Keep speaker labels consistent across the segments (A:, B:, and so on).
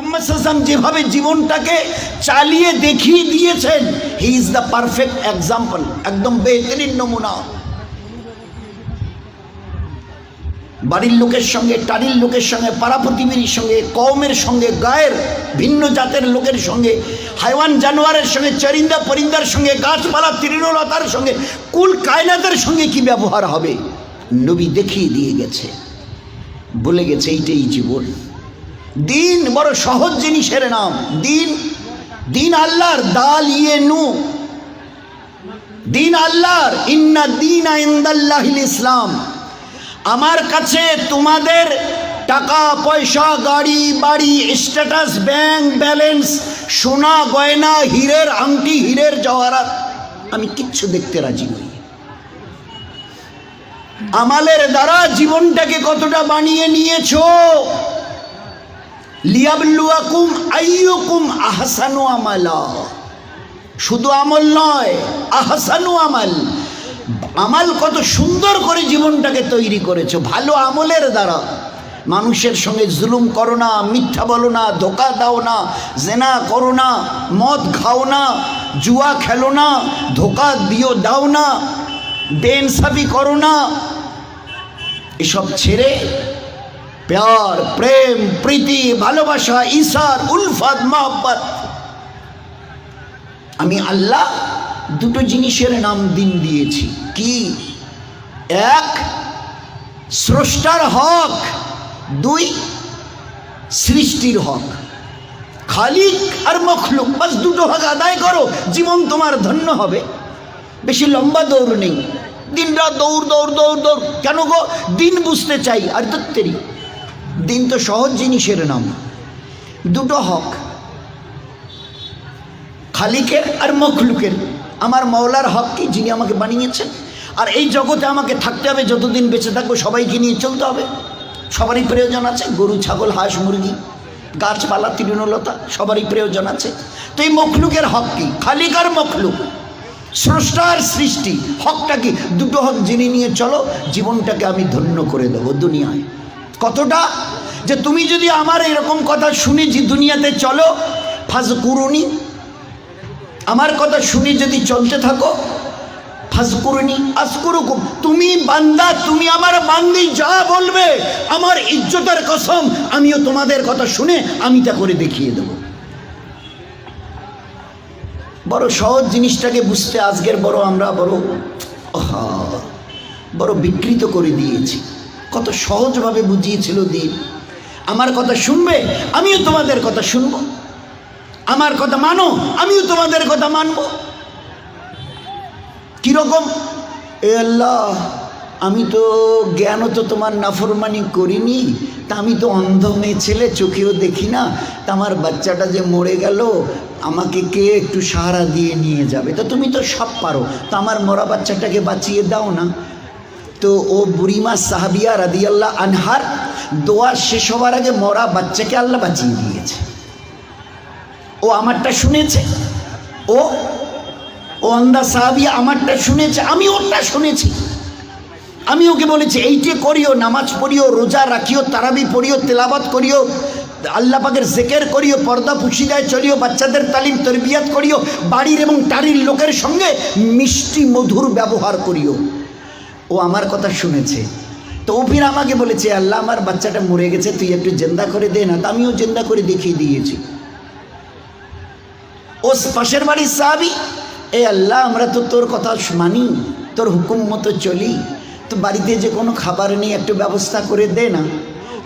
A: মোহাম্মদ যেভাবে জীবনটাকে চালিয়ে দেখিয়ে দিয়েছেন he is the perfect example একদম বেহতরিন নমুনা। বাড়ির লোকের সঙ্গে টাড়ির লোকের সঙ্গে পাড়া প্রতিবেশীর সঙ্গে, কওমের সঙ্গে, গায়ের ভিন্ন জাতের লোকের সঙ্গে, হাইওয়ান জানোয়ারের সঙ্গে, চরিন্দা পরিন্দার সঙ্গে, গাছপালা তৃণলতার সঙ্গে, কুল কায়নাতের সঙ্গে কি ব্যবহার হবে? নবী দেখিয়ে দিয়ে গেছে। বলে গেছে, এইটাই জীবন। দিন বড় সহজ জিনিসের নাম। দিন দিন আল্লাহর দাল ইয়ে নু। দিন আল্লাহর ইন্না দিন আইন্দাল্লাহিল ইসলাম। আমার কাছে তোমাদের টাকা, পয়সা, গাড়ি, বাড়ি, স্ট্যাটাস, ব্যাংক ব্যালেন্স, সোনা, গয়না, হীরের আংটি, হীরের জওয়ারাত, আমি কিচ্ছু দেখতে রাজি নই। আমালের দ্বারা জীবনটাকে কতটা বানিয়ে নিয়েছো? লিয়াবলুয়াকুম আইয়ুকুম আহসানু আমালা। শুধু আমল নয়, আহসানু আমাল। আমাল কত সুন্দর করে জীবনটাকে তৈরি করেছ, ভালো আমলের দ্বারা। মানুষের সঙ্গে জুলুম করো না, মিথ্যা বলো না, ধোকা দাও না, জেনা করো না, মদ খাও না, জুয়া খেলো না, ধোকা দিও, দাও না বেনসাবি করো না। এসব ছেড়ে প্যার প্রেম প্রীতি ভালোবাসা ঈশার উলফাত মহব্বত আমি আল্লাহ দুটো জিনিসের নাম দিন দিয়েছি। কি? এক, স্রষ্টার হক। দুই, সৃষ্টির হক। খালিক আর মখলুক, বাস দুটো হক আদায় করো, জীবন তোমার ধন্য হবে। বেশি লম্বা দৌড় নেই। দিন রাত দৌড় দৌড় দৌড় দৌড়। কেন গো? দিন বুঝতে চাই। আর দত্তেরি দিন তো সহজ জিনিসের নাম। দুটো হক, খালিকের আর মখলুকের। আমার মৌলার হক কি যিনি আমাকে বানিয়েছেন। আর এই জগতে আমাকে থাকতে হবে, যতদিন বেঁচে থাকব সবাইকে নিয়ে চলতে হবে। সবারই প্রয়োজন আছে গরু, ছাগল, হাঁস, মুরগি, গাছপালা, তৃণলতা, সবারই প্রয়োজন আছে। তো এই মখলুকের হক কি? খালিক আর মখলুক। স্রষ্টার সৃষ্টি। হকটা কি? দুটো হক জেনে নিয়ে চলো, জীবনটাকে আমি ধন্য করে দেবো দুনিয়ায়। কতটা? যে তুমি যদি আমার এরকম কথা শুনে যে দুনিয়াতে চলো ফাজ কুরুনি আমার কথা শুনে যদি চলতে থাকো, ফাজকুরনি আসকুরুকুম তুমি বান্দা, তুমি আমার বান্দি, যা বলবে, আমার ইজ্জতের কসম, আমিও তোমাদের কথা শুনে আমি তা করে দেখিয়ে দেব। বড় সহজ জিনিসটাকে বুঝতে আজকের বড় আমরা বড় বড় বিকৃত করে দিয়েছি। কত সহজভাবে বুঝিয়েছিল দিন আমার কথা শুনবে, আমিও তোমাদের কথা শুনব। আমার কথা মানো, আমিও তোমাদের কথা মানব। কীরকম? এ আল্লাহ, আমি তো জ্ঞানও তো তোমার নাফরমানি করিনি, তা আমি তো অন্ধ মেয়ে ছেলে, চোখেও দেখি না। তা আমার বাচ্চাটা যে মরে গেল, আমাকে কে একটু সাহারা দিয়ে নিয়ে যাবে? তা তুমি তো সব পারো। তা আমার মরা বাচ্চাটাকে বাঁচিয়ে দাও না। তো ও বুড়িমা সাহাবিয়া রাদিয়াল্লাহ আনহার দোয়া শেষ হওয়ার আগে মরা বাচ্চাকে আল্লাহ বাঁচিয়ে দিয়েছে। ও আমারটা শুনেছে। ও ও অন্দা সাহাবি আমারটা শুনেছে। আমি ওরটা শুনেছি। আমি ওকে বলেছি, এইটে করিও, নামাজ পড়িও, রোজা রাখিও, তারাবি পড়িও তেলাবাত করিও আল্লাহ পাকের জেকের করিও, পর্দা পুষি পুশিদায় চলিও, বাচ্চাদের তালিম তরবিয়াত করিও, বাড়ির এবং টাড়ির লোকের সঙ্গে মিষ্টি মধুর ব্যবহার করিও। ও আমার কথা শুনেছে। তো ও ফির আমাকে বলেছে, আল্লাহ, আমার বাচ্চাটা মরে গেছে, তুই একটু জেন্দা করে দে না। তা আমিও জেন্দা করে দেখিয়ে দিয়েছি। ও পাশের বাড়ির সাহাবি, এ আল্লাহ, আমরা তো তোর কথা মানি, তোর হুকুম মতো চলি। তো বাড়িতে যে কোনো খাবার নেই, একটু ব্যবস্থা করে দে না।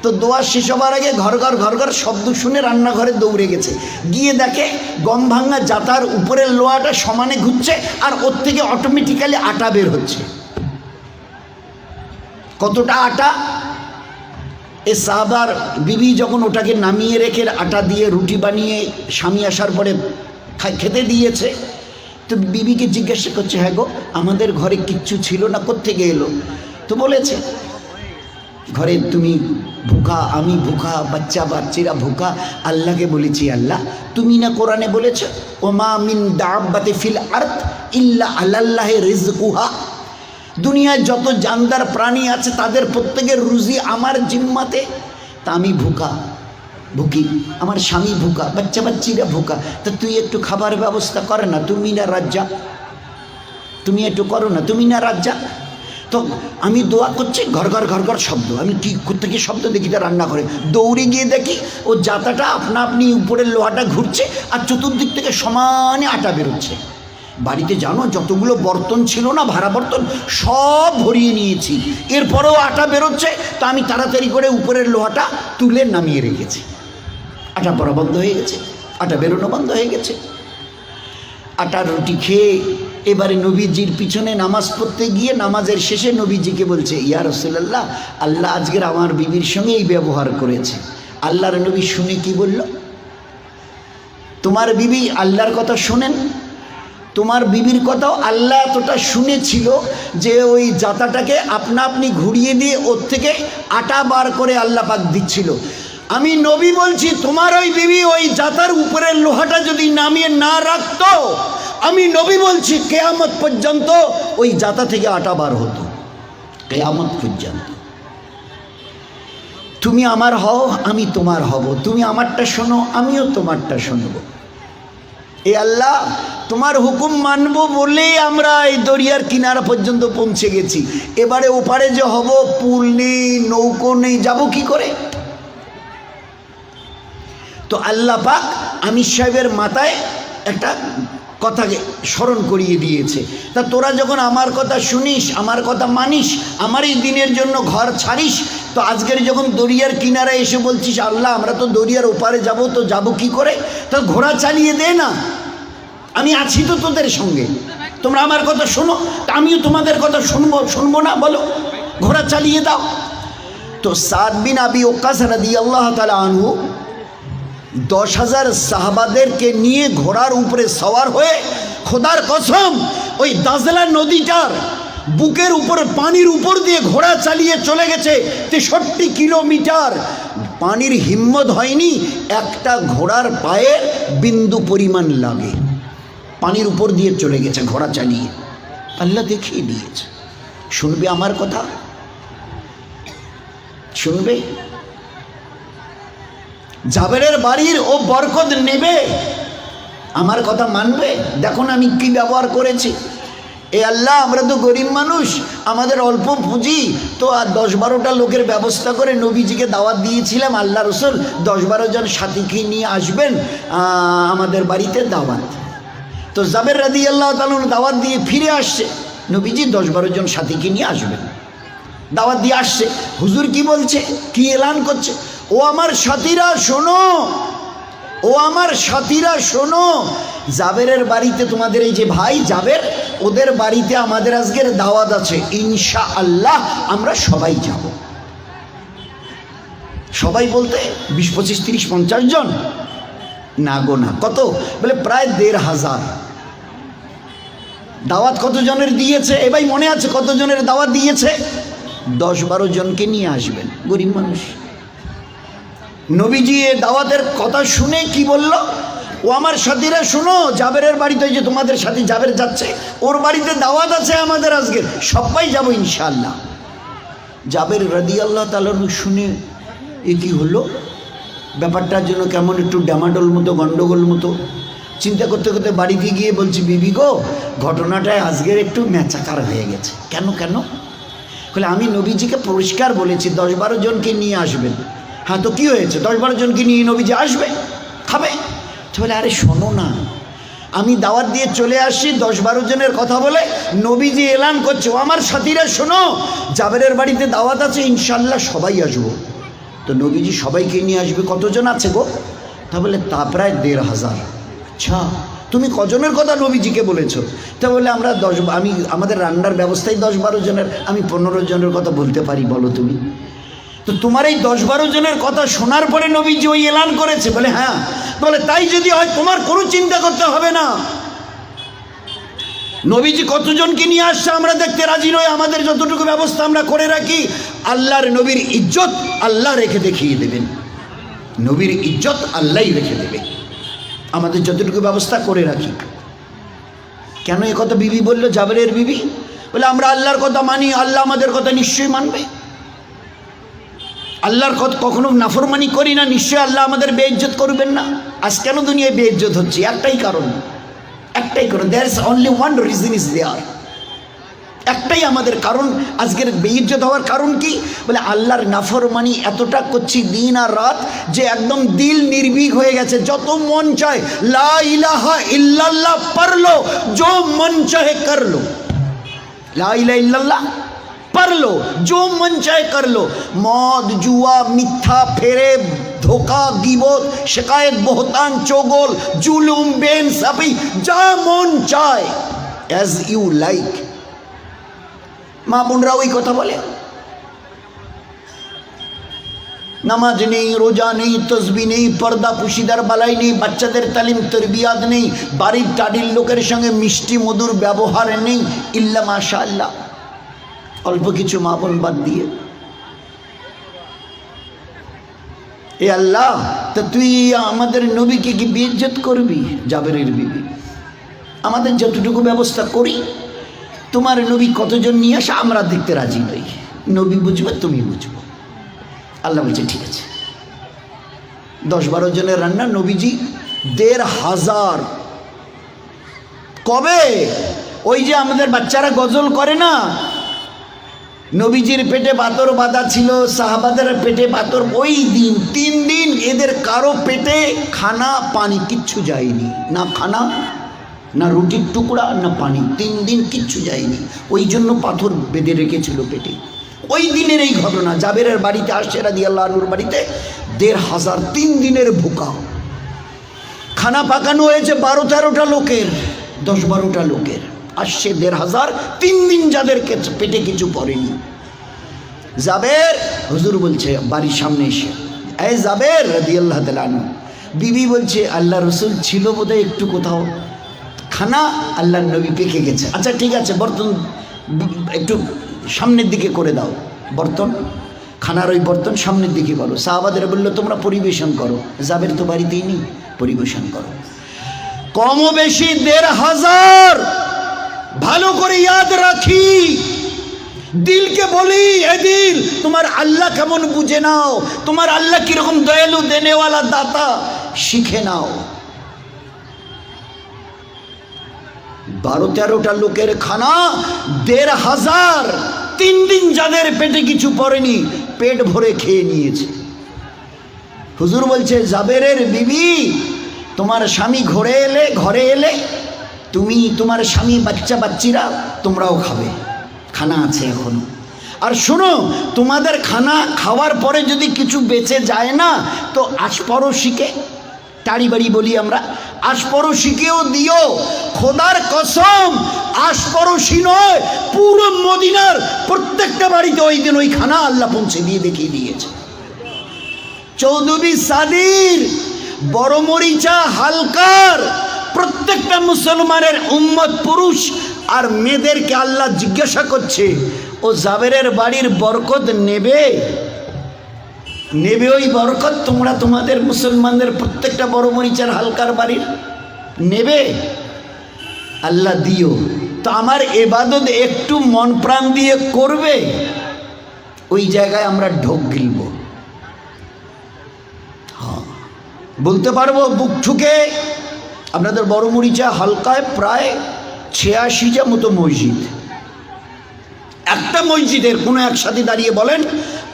A: তো দোয়া শেষ হবার আগে ঘর ঘর ঘর ঘর শব্দ শুনে রান্নাঘরে দৌড়ে গেছে। গিয়ে দেখে গম ভাঙা জাতার উপরের লোহাটা সমানে ঘুরছে আর ওর থেকে অটোমেটিক্যালি আটা বের হচ্ছে। কতটা আটা? এ সাহাবার বিবি যখন ওটাকে নামিয়ে রেখে আটা দিয়ে রুটি বানিয়ে স্বামী আসার পরে খেতে দিয়েছে, তো বিবিকে জিজ্ঞাসা করছে হ্যাঁ গো, আমাদের ঘরে কিচ্ছু ছিল না, কোত্থেকে এলো? তো বলেছে, ঘরে তুমি ভুখা, আমি ভুখা, বাচ্চা, বাচ্চিরা ভুখা, আল্লাহকে বলেছি, আল্লাহ, তুমি না কোরআনে বলেছ, ওমা মিন দাব্বাতে ফিল আর্থ ইল্লা আল্লাহে রিজকুহা? দুনিয়ায় যত জানদার প্রাণী আছে, তাদের প্রত্যেকের রুজি আমার জিম্মাতে। তা আমি ভুকা, ভুকি। আমার স্বামী ভুকা, বাচ্চা বাচ্চিরা ভুকা। তা তুই একটু খাবার ব্যবস্থা করে না, তুমি না রাজ্জা। তুমি একটু করো না, তুমি না রাজ্জা। তো আমি দোয়া করছি, ঘর ঘর ঘর ঘর শব্দ। আমি কি থেকে শব্দ দেখি তা রান্না করে। দৌড়ে গিয়ে দেখি, ও জাতাটা আপনা আপনি উপরের লোহাটা ঘুরছে, আর চতুর্দিক থেকে সমানে আটা বেরোচ্ছে। বাড়িতে জানো, যতগুলো বর্তন ছিল না, ভাড়া বর্তন, সব ভরিয়ে নিয়েছি। এরপরেও আটা বেরোচ্ছে, তো আমি তাড়াতাড়ি করে উপরের লোহাটা তুলে নামিয়ে রেখেছি। আটা পরা বন্ধ হয়ে গেছে, আটা বেরোনো বন্ধ হয়ে গেছে। আটা রুটি খেয়ে এবারে নবীজির পিছনে নামাজ পড়তে গিয়ে, নামাজের শেষে নবীজিকে বলছে, ইয়া রসুল্লাহ আল্লাহ আজকের আমার বিবির সঙ্গে এই ব্যবহার করেছে। আল্লাহর নবী শুনে কি বলল? তোমার বিবি আল্লাহর কথা শোনেন? তোমার বিবির কথাও আল্লাহ এতটা শুনেছিল যে ওই জাতাটাকে আপনা আপনি ঘুরিয়ে দিয়ে ওর থেকে আটা বার করে আল্লাহ পাক দিচ্ছিল। আমি নবী বলছি, তোমার ওই বিবি ওই জাতার উপরের লোহাটা যদি নামিয়ে না রাখতো, আমি নবী বলছি, কেয়ামত পর্যন্ত ওই জাতা থেকে আটা বার হতো। কেয়ামত পর্যন্ত। তুমি আমার হও, আমি তোমার হব। তুমি আমারটা শোনো, আমিও তোমারটা শুনব। এ আল্লাহ, তোমার হুকুম মানবো বলেই আমরা এই দরিয়ার কিনারা পর্যন্ত পৌঁছে গেছি। এবারে ওপারে যে হব, পুল নেই, নৌকো নেই, যাব কি করে? তো আল্লাহ পাক আমির সাহেবের মাথায় একটা কথাকে স্মরণ করিয়ে দিয়েছে। তা তোরা যখন আমার কথা শুনিস, আমার কথা মানিস আমার এই দিনের জন্য ঘর ছাড়িস তো আজকের যখন দরিয়ার কিনারায় এসে বলছিস, আল্লাহ, আমরা তো দরিয়ার ওপারে যাব, তো যাব কি করে? তো ঘোড়া চালিয়ে দে না। আমি আছি তো তোদের সঙ্গে। তোমরা আমার কথা শোনো আমিও তোমাদের কথা শুনব শুনব না, বলো। ঘোড়া চালিয়ে দাও। তো সাদ বিন আবি ওকাস রাদি আল্লাহ তালা আনহু দশ হাজার সাহাবাদেরকে নিয়ে ঘোড়ার উপরে সওয়ার হয়ে, খোদার কসম, ওই দাজলা নদীটার বুকের উপর, পানির উপর দিয়ে ঘোড়া চালিয়ে চলে গেছে তেষট্টি কিলোমিটার। পানির হিম্মত হয়নি, একটা ঘোড়ার পায়ে বিন্দু পরিমাণ লাগে। পানির উপর দিয়ে চলে গেছে ঘোড়া চালিয়ে। আল্লাহ দেখিয়ে দিয়েছে। শুনবে আমার কথা? শুনবে? জাবেরের বাড়ির ও বরকত নেবে? আমার কথা মানবে? দেখুন আমি কি ব্যবহার করেছি। এ আল্লাহ, আমরা তো গরিব মানুষ, আমাদের অল্প পুঁজি। তো আর দশ বারোটা লোকের ব্যবস্থা করে নবীজিকে দাওয়াত দিয়েছিলাম, আল্লাহ রসুল, দশ বারো জন সাথীকে নিয়ে আসবেন আমাদের বাড়িতে দাওয়াত। তো জাবের রাদি আল্লাহ তালন দাওয়াত দিয়ে ফিরে আসছে। নবীজি দশ বারো জন সাথীকে নিয়ে আসবেন। দাওয়াত দিয়ে আসছে। হুজুর কি বলছে? কি এলান করছে? ও আমার সাথীরা, শোনো! ও আমার সাথীরা, শোনো। জাবেরের বাড়িতে তোমাদের এই যে ভাই জাবের, ওদের বাড়িতে আমাদের আজকের দাওয়াত আছে ইনশা আল্লাহ আমরা সবাই যাব। সবাই বলতে বিশ, পঁচিশ, তিরিশ, পঞ্চাশ জন? না গো, না। কত? বলে প্রায় দেড় হাজার। দাওয়াত কতজনের দিয়েছে? এবার মনে আছে কতজনের দাওয়াত দিয়েছে? দশ, বারো জনকে নিয়ে আসবেন, গরিব মানুষ। নবীজি এ দাওয়াতের কথা শুনে কি বলল? ও আমার সাথীরা, শুনো, জাবেরের বাড়িতে যে তোমাদের সাথে জাবের যাচ্ছে, ওর বাড়িতে দাওয়াত আছে আমাদের আজকে সবাই যাব ইনশাল্লাহ জাবের রাদি আল্লাহ তালু শুনে এ কি হলো ব্যাপারটার জন্য কেমন একটু ড্যামাডোল মতো, গন্ডগোল মতো। চিন্তা করতে করতে বাড়িতে গিয়ে বলছি, বিবি গো, ঘটনাটায় আজকের একটু ম্যাচাকার হয়ে গেছে। কেন কেন? বলে, আমি নবীজিকে পরিষ্কার বলেছি, দশ বারো জনকে নিয়ে আসবেন। হ্যাঁ তো কী হয়েছে? দশ বারো জনকে নিয়ে নবীজি আসবে? খাবে? তো বলে, আরে শোনো না। আমি দাওয়াত দিয়ে চলে আসি দশ বারো জনের কথা বলে নবীজি এলান করছে। ও আমার সাথীরা, শোনো, জাবেরের বাড়িতে দাওয়াত আছে ইনশাল্লাহ সবাই আসব। তো নবীজি সবাইকে নিয়ে আসবে। কতজন আছে গো? তা বলে, তা প্রায় দেড় হাজার। আচ্ছা তুমি কজনের কথা নবীজিকে বলেছ? তা বলে, আমরা দশ, আমি, আমাদের রান্নার ব্যবস্থাই দশ বারো জনের, আমি পনেরো জনের কথা বলতে পারি, বলো তুমি। তো তোমার এই দশ বারো জনের কথা শোনার পরে নবীজি ওই এলান করেছে, বলে হ্যাঁ। বলে, তাই যদি হয় তোমার কোনো চিন্তা করতে হবে না। নবীজি কতজনকে নিয়ে আসছে আমরা দেখতে রাজি নই আমাদের যতটুকু ব্যবস্থা আমরা করে রাখি। আল্লাহর নবীর ইজ্জত আল্লাহ রেখে দেখিয়ে দেবেন। নবীর ইজ্জত আল্লাহই রেখে দেবে। আমাদের যতটুকু ব্যবস্থা করে রাখি। কেন এ কথা বিবি বলল? জাবেরের বিবি? বলে, আমরা আল্লাহর কথা মানি, আল্লাহ আমাদের কথা নিশ্চয়ই মানবে। আল্লাহর কত কখনো নাফরমানি করি না, নিশ্চয়ই আল্লাহ আমাদের বেইজ্জত করবেন না। আজ কেন দুনিয়ায় বেইজ্জত হচ্ছে? একটাই কারণ। একটাই কারণ there is only one reason is there একটাই আমাদের কারণ, আজকের বেইজ্জত হওয়ার কারণ কি? বলে আল্লাহর নাফরমানি এতটা করছি দিন আর রাত যে একদম দিল নির্ভীক হয়ে গেছে। যত মন চায়, লা ইলাহা ইল্লাল্লাহ পারল, যো মন চায় করল। লা ইলাহা ইল্লাল্লাহ পারলো जो मन चाहे कर लो মদ জুয়া মিথ্যা ফেরে ধোকা গিবত শেকায়ত বহতান চোগল জুলুম বেন সাবি যা মন চায় অ্যাজ ইউ লাইক মা বোনরা ওই কথা বলে নামাজ নেই রোজা নেই তসবি নেই পর্দা পুশিদার বালাই নেই বাচ্চাদের তালিম তরবিয়াত নেই বাড়ির টাডির লোকের সঙ্গে মিষ্টি মধুর ব্যবহার নেই ইল্লা মাশা আল্লাহ অল্প কিছু মা বোন বাদ দিয়ে। এ আল্লাহ, তা তুই আমাদের নবীকে কি বিজ্জত করবি, জাবেরের বিবি? আমাদের যতটুকু ব্যবস্থা করি, তোমার নবী কতজন নিয়ে আসে আমরা দেখতে রাজি নই। নবী বুঝবে, তুমি বুঝব। আল্লাহ বলছে, ঠিক আছে। দশ বারো জনের রান্না নবীজি দেড় হাজার। কবে? ওই যে আমাদের বাচ্চারা গজল করে না নবীজির পেটে পাথর বাঁধা ছিল, সাহাবাদের পেটে পাথর ওই দিন, তিন দিন এদের কারও পেটে খানা, পানি কিচ্ছু যায়নি। না খানা, না রুটির টুকরা, না পানি, তিন দিন কিচ্ছু যায়নি। ওই জন্য পাথর বেঁধে রেখেছিল পেটে। ওই দিনের এই ঘটনা, জাবেরের বাড়িতে আসছে রাজি আল্লাহনুর বাড়িতে, দেড় হাজার তিন দিনের ভুকা। খানা পাকানো হয়েছে বারো তেরোটা লোকের, দশ বারোটা লোকের। আসছে দেড় হাজার তিন দিন যাদের পেটে কিছু পড়েনি। জাবের, হুজুর বলছে, বাড়ির সামনে এসে। এই জাবের রাদি আল্লাহ তালানু বিবি বলছে, আল্লাহ রসুল ছিল বোধহয় একটু কোথাও। খানা আল্লাহ নবী পেকে গেছে। আচ্ছা ঠিক আছে, বর্তন, একটু সামনের দিকে করে দাও। বর্তন, খানার ওই বর্তন সামনের দিকে করো। সাহাবাদের বলল, তোমরা পরিবেশন করো। জাবের তো বাড়িতেই নেই, পরিবেশন করো। কম বেশি দেড় হাজার ভালো করে ইয়াদ রাখি। দিলকে বলি, এ দিল, তোমার আল্লাহ কেমন বুঝে নাও? তোমার আল্লাহ কীরকম দয়ালু দেনেওয়ালা দাতা? শিখে নাও। বারো তেরোটা লোকের খানা, দেড় হাজার, তিন দিন যাদের পেটে কিছু পড়েনি, পেট ভরে খেয়ে নিয়েছে। হুজুর বলছে, জাবেরের বিবি, তোমার স্বামী ঘরে এলে ঘরে এলে তুমি, তোমার স্বামী, বাচ্চা, বাচ্চিরা, তোমরাও খাবে। খানা আছে এখনও। আর শোনো, তোমাদের খানা খাওয়ার পরে যদি কিছু বেঁচে যায় না, তো আশপরশিকে টাড়ি বাড়ি বলি আমরা আশপরশিকেও দিও। খোদার কসম আশপরশি নয়, পুরো মদিনার প্রত্যেকটা বাড়িতে ওই দিন ওই খানা আল্লাহ পৌঁছে দিয়ে দেখিয়ে দিয়েছে। চৌধুরী সাদির, বড় মরিচা, হালকার প্রত্যেকটা মুসলমানের উম্মত পুরুষ আর মেয়েদেরকে আল্লাহ জিজ্ঞাসা করছে, ও জাবেরের বাড়ির বরকত নেবে? নেবে ওই বরকত তোমরা তোমাদের মুসলমানদের প্রত্যেকটা বড় মরিচার হালকার বাড়ির নেবে? আল্লাহ দিও। তো আমার এবাদত একটু মন প্রাণ দিয়ে করবে? ওই জায়গায় আমরা ঢোক গিলব। বলতে পারব বুক ঠুকে? আপনাদের বড় মরিচা হালকায় প্রায় ছিয়াশিটা মতো মসজিদ। একটা মসজিদের কোনো একসাথে দাঁড়িয়ে বলেন,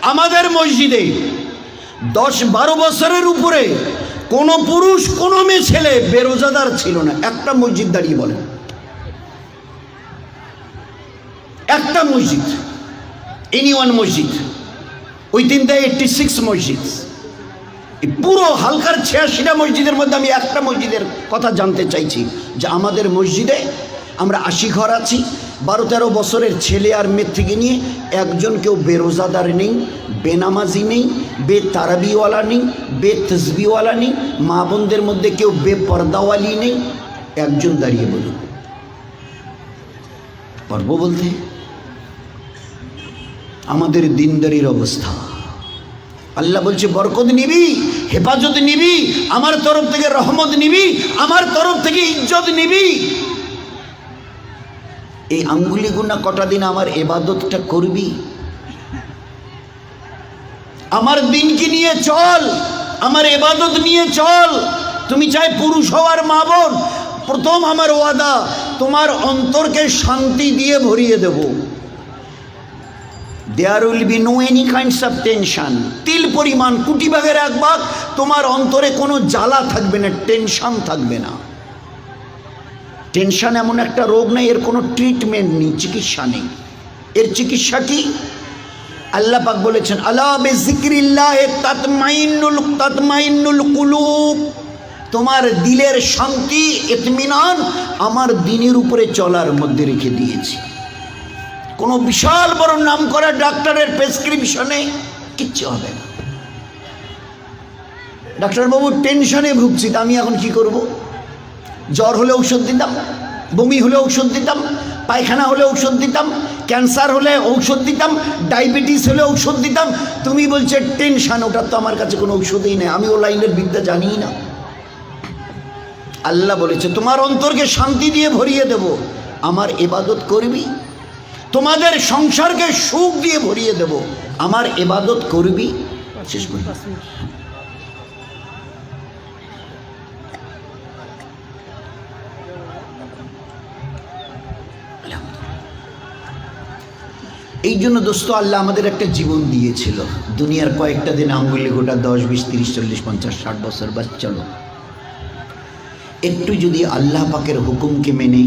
A: আমাদের মসজিদে দশ বারো বছরের উপরে কোনো পুরুষ, কোনো মেয়ে ছেলে বেরোজাদার ছিল না। একটা মসজিদ দাঁড়িয়ে বলেন। একটা মসজিদ এনি ওয়ান মসজিদ উইথিন দ্য এইটটি সিক্স মসজিদ। পুরো হালকার ছিয়াশিটা মসজিদের মধ্যে আমি একটা মসজিদের কথা জানতে চাইছি, যে আমাদের মসজিদে আমরা আশি ঘর আছি বারো তেরো বছরের ছেলে আর মেয়ের থেকে নিয়ে একজন কেউ বেরোজাদার নেই, বেনামাজি নেই বে তারাবিওয়ালা নেই বে তসবিওয়ালা নেই, মা বোনদের মধ্যে কেউ বেপর্দাওয়ালি নেই। একজন দাঁড়িয়ে বলুন। পারব বলতে, আমাদের দিনদারির অবস্থা। আল্লাহ বলছে, বরকত নিবি, হেফাজত নিবি, আমার তরফ থেকে রহমত নিবি, আমার তরফ থেকে ইজ্জত নিবি। এই আঙ্গুলি গুনা কটা দিন আমার এবাদতটা করবি? আমার দিনকে নিয়ে চল, আমার এবাদত নিয়ে চল। তুমি চাই পুরুষ হওয়ার মা বোন, প্রথম আমার ওয়াদা, তোমার অন্তরকে শান্তি দিয়ে ভরিয়ে দেব। There will be no any kinds of tension তিল পরিমাণ কুটি বাগের এক ভাগ, তোমার অন্তরে কোনো জ্বালা থাকবে না টেনশন থাকবে না। টেনশন এমন একটা রোগ নেই, এর কোনো ট্রিটমেন্ট নেই, চিকিৎসা নেই। এর চিকিৎসা কি? আল্লাহ পাক বলেছেন আল্লাহ তাতমাইনুল কুলুব। তোমার দিলের শান্তি, ইতমিনান আমার দিনের উপরে চলার মধ্যে রেখে দিয়েছি। কোনো বিশাল বড় নাম করা ডাক্তারের প্রেসক্রিপশনে কিচ্ছু হবে না। ডাক্তারবাবু, টেনশনে ভুগছি আমি এখন কি করব? জ্বর হলে ঔষধ দিতাম, বমি হলে ঔষধ দিতাম, পায়খানা হলে ঔষধ দিতাম, ক্যান্সার হলে ঔষধ দিতাম, ডায়াবেটিস হলে ঔষধ দিতাম, তুমি বলছে টেনশন, ওটার তো আমার কাছে কোনো ঔষধই নেই, আমি ও লাইনের বিদ্যা জানিই না। আল্লাহ বলেছে, তোমার অন্তরকে শান্তি দিয়ে ভরিয়ে দেব, আমার এবাদত করবি? তোমাদের সংসারকে সুখ দিয়ে ভরিয়ে দেব। আমার এবাদত করবি? শেষ করি। এই জন্য দোস্ত আল্লাহ আমাদের একটা জীবন দিয়েছিল। দুনিয়ার কয়েকটা দিন আঙ্গুলি গোটা দশ, বিশ, তিরিশ, চল্লিশ, পঞ্চাশ, ষাট বছর, বাস চলো। একটু যদি আল্লাহ পাকের হুকুমকে মেনে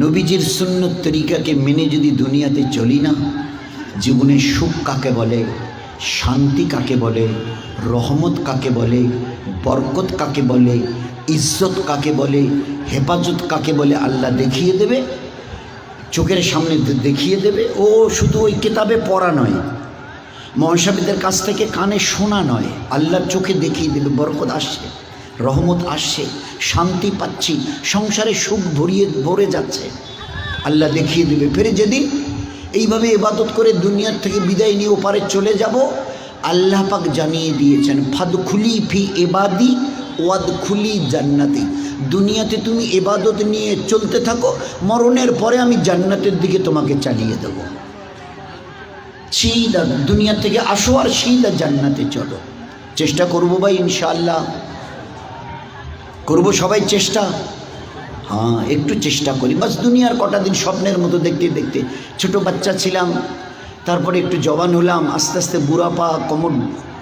A: নবীজির সুন্নত তরিকাকে মেনে যদি দুনিয়াতে চলি না, জীবনে সুখ কাকে বলে, শান্তি কাকে বলে, রহমত কাকে বলে, বরকত কাকে বলে, ইজ্জত কাকে বলে, হেফাজত কাকে বলে আল্লাহ দেখিয়ে দেবে, চোখের সামনে দেখিয়ে দেবে, ও শুধু ওই কিতাবে পড়া নয়, মহাসাবিদের কাছ থেকে কানে শোনা নয়, আল্লাহর চোখে দেখিয়ে দেবে, বরকত আসছে। রহমত আসছে, শান্তি পাচ্ছি, সংসারে সুখ ভরিয়ে ভরে যাচ্ছে। আল্লাহ দেখিয়ে দেবে, ফেরে যেদিন এইভাবে এবাদত করে দুনিয়ার থেকে বিদায় নিয়ে ওপারে চলে যাব, আল্লাহ পাক জানিয়ে দিয়েছেন ফাদ খুলি ফি এবাদি ওয়াদ খুলি জান্নাতি। দুনিয়াতে তুমি এবাদত নিয়ে চলতে থাকো, মরণের পরে আমি জান্নাতের দিকে তোমাকে চালিয়ে দেব। সিদা দুনিয়া থেকে আসো আর সিদা জান্নাতে চলো। চেষ্টা করব ভাই, ইনশাআল্লাহ। করব সবাই চেষ্টা। হ্যাঁ একটু চেষ্টা করি। বাস দুনিয়ার কটা দিন স্বপ্নের মতো দেখতে দেখতে। ছোট বাচ্চা ছিলাম, তারপরে একটু জবান হলাম, আস্তে আস্তে বুড়া পা কোমর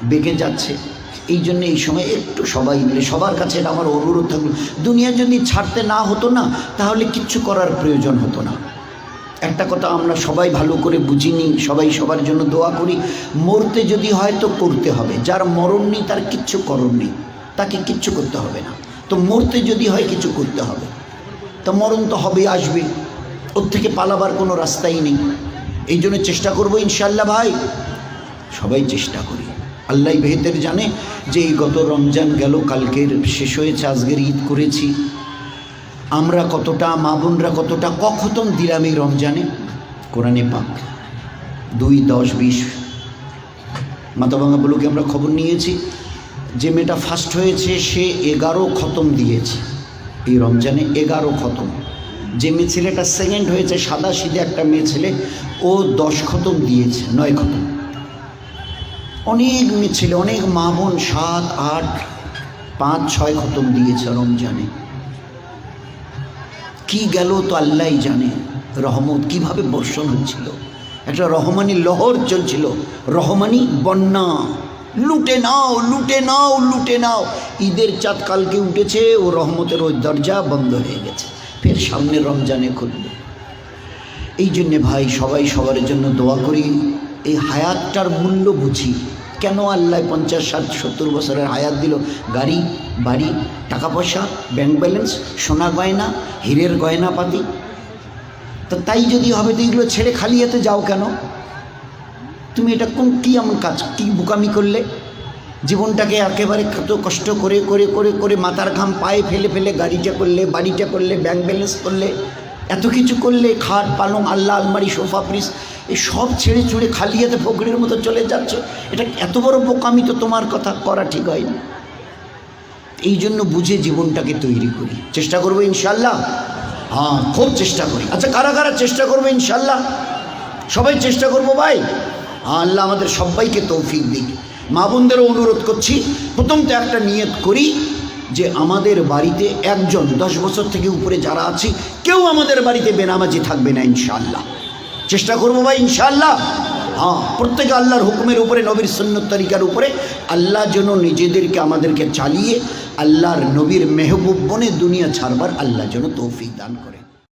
A: বেঁকে যাচ্ছে। এই জন্য এই সময় একটু সবাই মিলে, সবার কাছে এটা আমার অনুরোধ থাকল। দুনিয়া যদি ছাড়তে না হতো না, তাহলে কিচ্ছু করার প্রয়োজন হতো না। একটা কথা আমরা সবাই ভালো করে বুঝিনি সবাই সবার জন্য দোয়া করি, মরতে যদি হয় তো করতে হবে। যার মরণ নেই, তার কিচ্ছু করণ নেই। তাকে কিচ্ছু করতে হবে না। তো মরতে যদি হয় কিছু করতে হবে। তা মরণ তো হবে আসবে ওর থেকে পালাবার কোনো রাস্তাই নেই। এই জন্য চেষ্টা করব ইনশাল্লাহ ভাই। সবাই চেষ্টা করি। আল্লাহ বেহেতের জানে যে এই গত রমজান গেল, কালকের শেষ হয়েছে, আজকের ঈদ করেছি। আমরা কতটা, মা বোনরা কতটা কখতম দিলাম এই রমজানে? কোরআনে পাক দুই, দশ, বিশ মাতাভাঙা বলুকে আমরা খবর নিয়েছি। যে মেয়েটা ফার্স্ট হয়েছে, সে এগারো খতম দিয়েছে। এই রমজানে এগারো খতম। যে মেয়ে ছেলেটা সেকেন্ড হয়েছে, সাদা সিধে একটা মেয়ে ছেলে, ও দশ খতম দিয়েছে, নয় খতম। অনেক মেয়ে ছেলে, অনেক মা বোন সাত, আট, পাঁচ, ছয় খতম দিয়েছে রমজানে। কি গেল তো আল্লাহই জানে। রহমত কীভাবে বর্ষণ হচ্ছিল? একটা রহমানি লহর চলছিল। রহমানি বন্যা। লুটে নাও লুটে নাও লুটে নাও। ঈদের চাঁদ কালকে উঠেছে, ও রহমতের ওই দরজা বন্ধ হয়ে গেছে। ফের সামনে রমজানে খুলবে। এই জন্যে ভাই, সবাই সবার জন্য দোয়া করি, এই হায়াতটার মূল্য বুঝি। কেন আল্লাহ পঞ্চাশ, ষাট, সত্তর বছরের হায়াত দিল? গাড়ি, বাড়ি টাকা পয়সা ব্যাংক ব্যালেন্স সোনা গয়না, হীরের গয়না পাতি তো তাই যদি হবে, তো এগুলো ছেড়ে খালি হাতে যাও কেন? তুমি এটা কোন কী এমন কাজ? কী বোকামি করলে? জীবনটাকে একেবারে কত কষ্ট করে করে করে করে মাথার ঘাম পায়ে ফেলে ফেলে গাড়িটা করলে, বাড়িটা করলে ব্যাংক ব্যালেন্স করলে, এত কিছু করলে, খাট, পালং আল্লাহ আলমারি, সোফা ফ্রিজ এই সব ছেড়ে ছুড়ে খালি হাতে ফকরির মতো চলে যাচ্ছ। এটা এত বড় বোকামি তো তোমার কথা, করা ঠিক হয়নি এই জন্য বুঝে জীবনটাকে তৈরি করি। চেষ্টা করব ইনশাল্লাহ হ্যাঁ খুব চেষ্টা করি। আচ্ছা কারা কারা চেষ্টা করব ইনশাল্লাহ সবাই চেষ্টা করব ভাই? আল্লাহ আমাদের সবাইকে তৌফিক দিক। মা বোনদেরও অনুরোধ করছি, প্রথম তো একটা নিয়ত করি যে আমাদের বাড়িতে একজন দশ বছর থেকে উপরে যারা আছি, কেউ আমাদের বাড়িতে বেনামাজি থাকবে না ইনশাআল্লাহ। চেষ্টা করব ভাই, ইনশাআল্লাহ। হ্যাঁ প্রত্যেকে আল্লাহর হুকুমের উপরে, নবীর সন্ন্যত তরিকার উপরে, আল্লাহ যেন নিজেদেরকে আমাদেরকে চালিয়ে, আল্লাহর নবীর মেহবুব বনে দুনিয়া ছাড়বার আল্লাহ যেন তৌফিক দান করে